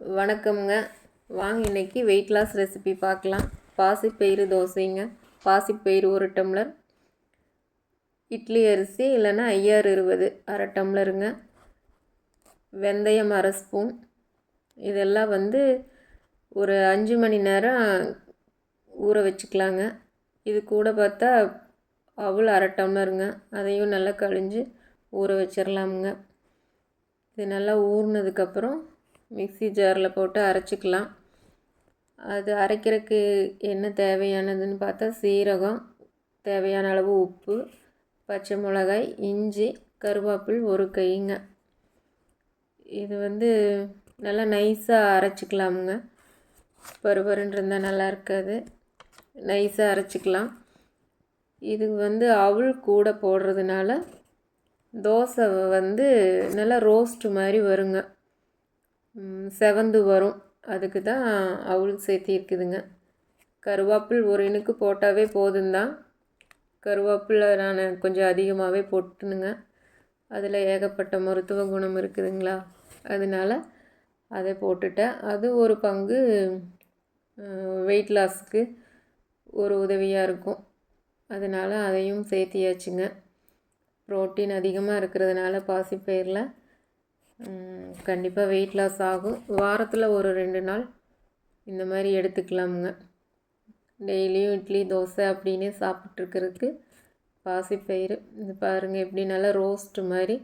வணக்கம்ங்க. வாங்க இன்னைக்கு வெயிட் லாஸ் ரெசிபி பார்க்கலாம். பாசிப்பயிறு தோசைங்க. பாசிப்பயிறு ஒரு டம்ளர். இட்லி அரிசி இல்லைன்னா ஐயாறு இருபது அரை டம்ளருங்க. வெந்தயம் அரை ஸ்பூன். இதெல்லாம் வந்து ஒரு அஞ்சு மணி நேரம் ஊற வச்சுக்கலாங்க. இது கூட பார்த்தா அவ்வளோ அரை டம்ளருங்க. அதையும் நல்லா கழிஞ்சு ஊற வச்சிடலாமுங்க இது நல்லா ஊறினதுக்கப்புறம் மிக்ஸி ஜாரில் போட்டு அரைச்சிக்கலாம். அது அரைக்கிறதுக்கு என்ன தேவையானதுன்னு பார்த்தா சீரகம் தேவையான அளவு உப்பு பச்சை மிளகாய் இஞ்சி கருவேப்பில் ஒரு கைங்க இது வந்து நல்லா நைஸாக அரைச்சிக்கலாமுங்க. பருபருன்னு இருந்தால் நல்லா இருக்காது. நைஸாக அரைச்சிக்கலாம். இது வந்து அவள் கூட போடுறதுனால தோசை வந்து நல்லா ரோஸ்ட் மாதிரி வருங்க. செவந்து வரும். அதுக்கு தான் அவுள் சேர்த்தி இருக்குதுங்க. கருவேப்பில் ஒரு இனுக்கு போட்டாவே போதும்தான் கருவேப்பிலை நான் கொஞ்சம் அதிகமாகவே போட்டுனுங்க. அதில் ஏகப்பட்ட மருத்துவ குணம் இருக்குதுங்களா? அதனால் அதை போட்டுட்டேன். அது ஒரு பங்கு வெயிட் லாஸ்க்கு ஒரு உதவியாக இருக்கும். அதனால் அதையும் சேர்த்தியாச்சுங்க ப்ரோட்டீன் அதிகமாக இருக்கிறதுனால பாசிப்பயிரில் கண்டிப்பாக வெயிட் லாஸ் ஆகும். வாரத்தில் ஒரு ரெண்டு நாள் இந்த மாதிரி எடுத்துக்கலாமுங்க. டெய்லியும் இட்லி தோசை அப்படின்னே சாப்பிட்ருக்கிறதுக்கு பாசிப்பயிறு இது பாருங்கள் எப்படி நல்லா ரோஸ்ட்டு மாதிரி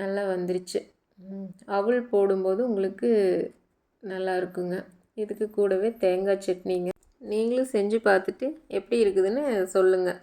நல்லா வந்துருச்சு. அவள் போடும்போது உங்களுக்கு நல்லா இருக்குங்க. இதுக்கு கூடவே தேங்காய் சட்னிங்க. நீங்களும் செஞ்சு பார்த்துட்டு எப்படி இருக்குதுன்னு சொல்லுங்கள்